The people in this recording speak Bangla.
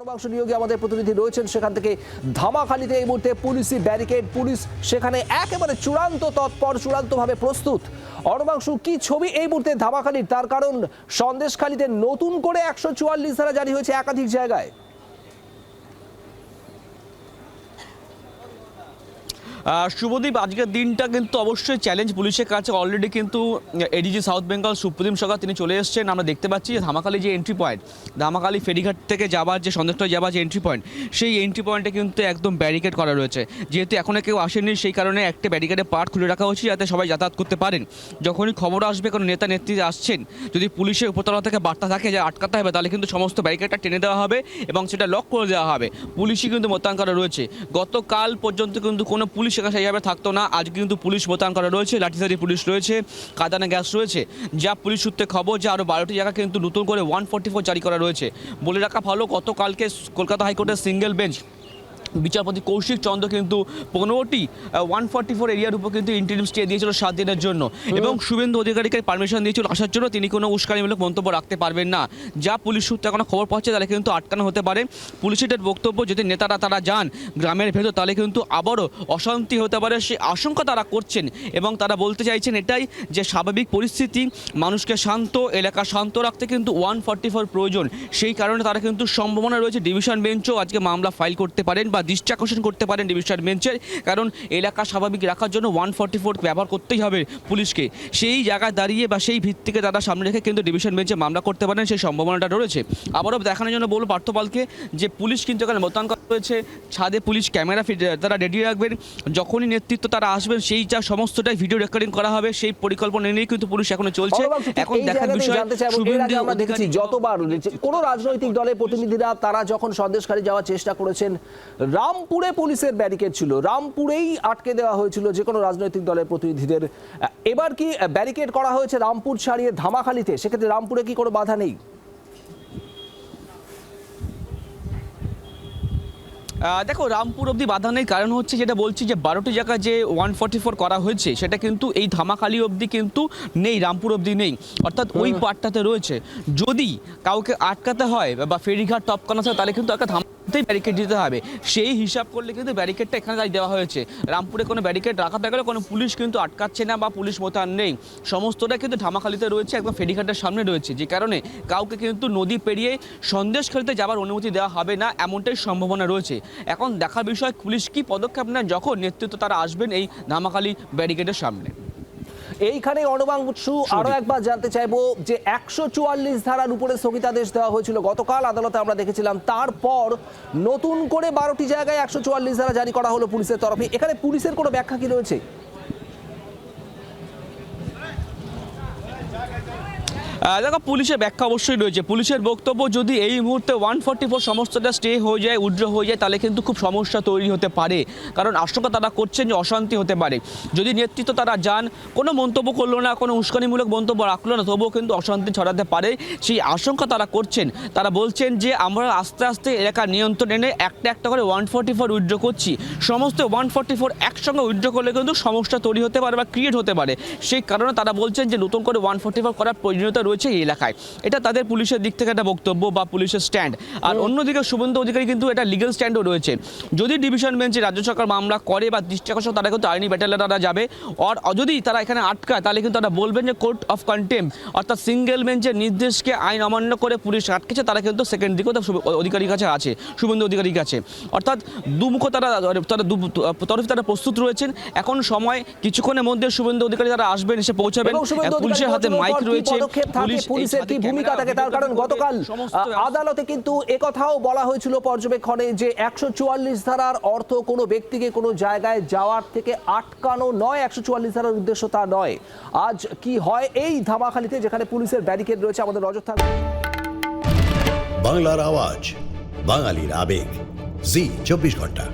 গণমাংস নিয়োগে আমাদের প্রতিনিধি রয়েছেন। সেখান থেকে ধামাখালিতে এই মুহূর্তে পুলিশি ব্যারিকেড। পুলিশ সেখানে একেবারে চূড়ান্ত তৎপর, চূড়ান্তভাবে প্রস্তুত। অর্ণবাংশু কি ছবি এই মুহূর্তে ধামাখালির? তার কারণ সন্দেশখালিতে নতুন করে একশো চুয়াল্লিশ ধারা জারি হয়েছে একাধিক জায়গায়। শুভদীপ, আজকের দিনটা কিন্তু অবশ্যই চ্যালেঞ্জ পুলিশের কাছে। অলরেডি কিন্তু ADG south Bengal supreme Sarkar তিনি চলে এসেছেন। আমরা দেখতে পাচ্ছি যে ধামাখালি যে এন্ট্রি পয়েন্ট ধামাখালি ফেরিঘাট থেকে যাবার যে সন্দেশটা যাবার যে এন্ট্রি পয়েন্ট সেই এন্ট্রি পয়েন্টে কিন্তু একদম ব্যারিকেড করা রয়েছে। যেহেতু এখনও কেউ আসেনি সেই কারণে একটা ব্যারিকেডের পার্ট খুলে রাখা হয়েছে যাতে সবাই যাতায়াত করতে পারেন। যখনই খবর আসবে, কোনো নেতা, নেত্রী আসছেন, যদি পুলিশের উপতলা থেকে বার্তা থাকে যে আটকাতে হবে, তাহলে কিন্তু সমস্ত ব্যারিকেডটা টেনে দেওয়া হবে এবং সেটা লক করে দেওয়া হবে। পুলিশই কিন্তু মোতায়েন করা রয়েছে। গতকাল পর্যন্ত কিন্তু কোনো পুলিশ এখানে সেইভাবে থাকতো না। আজ কিন্তু পুলিশ মোতায়েন করা রয়েছে লাঠিসারি পুলিশ রয়েছে, কাদানা গ্যাস রয়েছে। যা পুলিশ সূত্রে খবর, যে আরও বারোটি জায়গা কিন্তু নতুন করে ওয়ান ফোর্টি ফোর জারি করা রয়েছে। বলে রাখা ভালো, গতকালকে কলকাতা হাইকোর্টের সিঙ্গেল বেঞ্চ বিচারপতি কৌশিক চন্দ্র কিন্তু পনেরোটি ওয়ান ফর্টি ফোর এরিয়ার উপর কিন্তু ইন্টারিম স্টে দিয়েছিল সাত দিনের জন্য। এবং শুভেন্দু অধিকারীকে পারমিশন দিয়েছিল আসার জন্য। তিনি কোনো উস্কানিমূলক মন্তব্য রাখতে পারবেন না। যা পুলিশ সূত্রে এখনও খবর পাচ্ছে তাহলে কিন্তু আটকানো হতে পারে। পুলিশের বক্তব্য যদি নেতারা তারা যান গ্রামের ভেতর তাহলে কিন্তু আবারও অশান্তি হতে পারে। সে আশঙ্কা তারা করছেন এবং তারা বলতে চাইছেন এটাই যে স্বাভাবিক পরিস্থিতি মানুষকে শান্ত এলাকা শান্ত রাখতে কিন্তু ওয়ান ফর্টি ফোর প্রয়োজন। সেই কারণে তারা কিন্তু সম্ভাবনা রয়েছে। ডিভিশন বেঞ্চও আজকে মামলা ফাইল করতে পারেন বা দৃষ্টি আকর্ষণ করতে পারেন ডিভিশন বেঞ্চের, কারণ এলাকা স্বাভাবিক রাখার জন্য ওয়ান ফর্টি ফোর ব্যবহার করতেই হবে পুলিশকে। সেই জায়গায় দাঁড়িয়ে বা সেই ভিত্তিকে তারা সামনে রেখে কিন্তু ডিভিশন বেঞ্চে মামলা করতে পারেন, সেই সম্ভাবনাটা রয়েছে। আবারও দেখানোর জন্য বলব পার্থপালকে যে পুলিশ কিন্তু এখানে মোতায়েন রয়েছে ছাদে পুলিশ ক্যামেরা তারা রেডি রাখবেন। যখনই নেতৃত্ব তারা আসবেন সেই যা সমস্তটাই ভিডিও রেকর্ডিং করা হবে সেই পরিকল্পনা নিয়েই কিন্তু পুলিশ এখনও চলছে। এখন দেখার বিষয় আমরা দেখেছি যতবার কোনো রাজনৈতিক দলের প্রতিনিধিরা তারা যখন সন্দেশকারী যাওয়ার চেষ্টা করেছেন রামপুরে পুলিশের ব্যারিকেড ছিল রামপুরেই আটকে দেওয়া হয়েছিল যে কোনো রাজনৈতিক দলের প্রতিনিধিদের। এবার কি ব্যারিকেড করা হয়েছে রামপুর ছাড়িয়ে ধামাখালিতে? সেক্ষেত্রে রামপুরে কি কোনো বাধা নেই? দেখো রামপুর অব্দি বাধা নেই। কারণ হচ্ছে যেটা বলছি যে বারোটি জায়গা যে ওয়ান ফর্টি ফোর করা হয়েছে সেটা কিন্তু এই ধামাখালি অবধি কিন্তু নেই রামপুর অবধি নেই। অর্থাৎ ওই পার্টটাতে রয়েছে। যদি কাউকে আটকাতে হয় বা ফেরিঘাট টপকানো হয় তাহলে কিন্তু একটা ধামাতেই ব্যারিকেড দিতে হবে। সেই হিসাব করলে কিন্তু ব্যারিকেডটা এখানে তাই দেওয়া হয়েছে। রামপুরে কোনো ব্যারিকেড রাখা থাকলে কোনো পুলিশ কিন্তু আটকাচ্ছে না বা পুলিশ মোতায়েন নেই। সমস্তটা কিন্তু ধামাখালিতে রয়েছে, একদম ফেরিঘাটের সামনে রয়েছে। যে কারণে কাউকে কিন্তু নদী পেরিয়ে সন্দেশ খেলতে যাবার অনুমতি দেওয়া হবে না, এমনটাই সম্ভাবনা রয়েছে। এখন দেখার বিষয়, পুলিশ কি পদক্ষেপ নেয় যখন নেতৃত্ব তারা আসবেন এই ধামাখালি ব্যারিকেডের সামনে? এইখানে অনবাংশু আরও একবার জানতে চাইব যে একশো চুয়াল্লিশ ধারার উপরে স্থগিতাদেশ দেওয়া হয়েছিল। গতকাল আদালতে আমরা দেখেছিলাম তারপর নতুন করে বারোটি জায়গায় একশো চুয়াল্লিশ ধারা জারি করা হলো পুলিশের তরফে। এখানে পুলিশের কোনো ব্যাখ্যা কি রয়েছে? দেখো, পুলিশের ব্যাখ্যা অবশ্যই রয়েছে। পুলিশের বক্তব্য, যদি এই মুহূর্তে ওয়ান ফর্টি ফোর সমস্তটা স্টে হয়ে যায় উজ্র হয়ে যায়, তাহলে কিন্তু খুব সমস্যা তৈরি হতে পারে। কারণ আশঙ্কা তারা করছেন যে অশান্তি হতে পারে। যদি নেতৃত্ব তারা যান, কোনো মন্তব্য করল না, কোনো উস্কানিমূলক মন্তব্য রাখল না, তবুও কিন্তু অশান্তি ছড়াতে পারে। সেই আশঙ্কা তারা করছেন। তারা বলছেন যে, আমরা আস্তে আস্তে এলাকার নিয়ন্ত্রণ এনে একটা একটা করে ওয়ান ফর্টি ফোর উইথড্র করছি। সমস্ত ওয়ান ফর্টি ফোর একসঙ্গে উইথড্র করলে কিন্তু সমস্যা তৈরি হতে পারে বা ক্রিয়েট হতে পারে। সেই কারণে তারা বলছেন যে, নতুন করে ওয়ান ফর্টি ফোর করার প্রয়োজনীয়তা রয়েছে এই এলাকায়। এটা তাদের পুলিশের দিক থেকে একটা বক্তব্য বা পুলিশের স্ট্যান্ড আর অন্যদিকে শুভেন্দু অধিকারী কিন্তু এটা লিগেল স্ট্যান্ডও রয়েছে। যদি ডিভিশন বেঞ্চে রাজ্য সরকার মামলা করে বা দৃষ্টি আকর্ষণ তারা কিন্তু আইনি ব্যাটালিয়ানরা যাবে। আর যদি তারা এখানে আটকায় তাহলে কিন্তু তারা বলবেন যে কোর্ট অফ কন্টেম অর্থাৎ সিঙ্গেল বেঞ্চের নির্দেশকে আইন অমান্য করে পুলিশ আটকেছে তারা কিন্তু সেকেন্ড দিকেও অধিকারীর কাছে আছে শুভেন্দু অধিকারীর কাছে। অর্থাৎ দুমুখ তারা তারা তরফে তারা প্রস্তুত রয়েছেন। এখন সময় কিছুক্ষণের মধ্যে শুভেন্দু অধিকারী তারা আসবেন এসে পৌঁছাবেন। পুলিশের হাতে মাইক রয়েছে। থাকে পুলিশের কি ভূমিকা থাকে তার? কারণ গতকাল আদালতে কিন্তু একথাও বলা হয়েছিল পর্যবেক্ষণে যে একশো চুয়াল্লিশ ধারার অর্থ কোনো ব্যক্তিকে কোনো জায়গায় যাওয়ার থেকে আটকানো নয়। একশো চুয়াল্লিশ ধারার উদ্দেশ্য তা নয়। আজ কি হয় এই ধামাখালিতে যেখানে পুলিশের ব্যারিকেড রয়েছে? আমাদের নজর থাকবে বাংলার আওয়াজ বাঙালির আবেগ। জি চব্বিশ ঘণ্টা।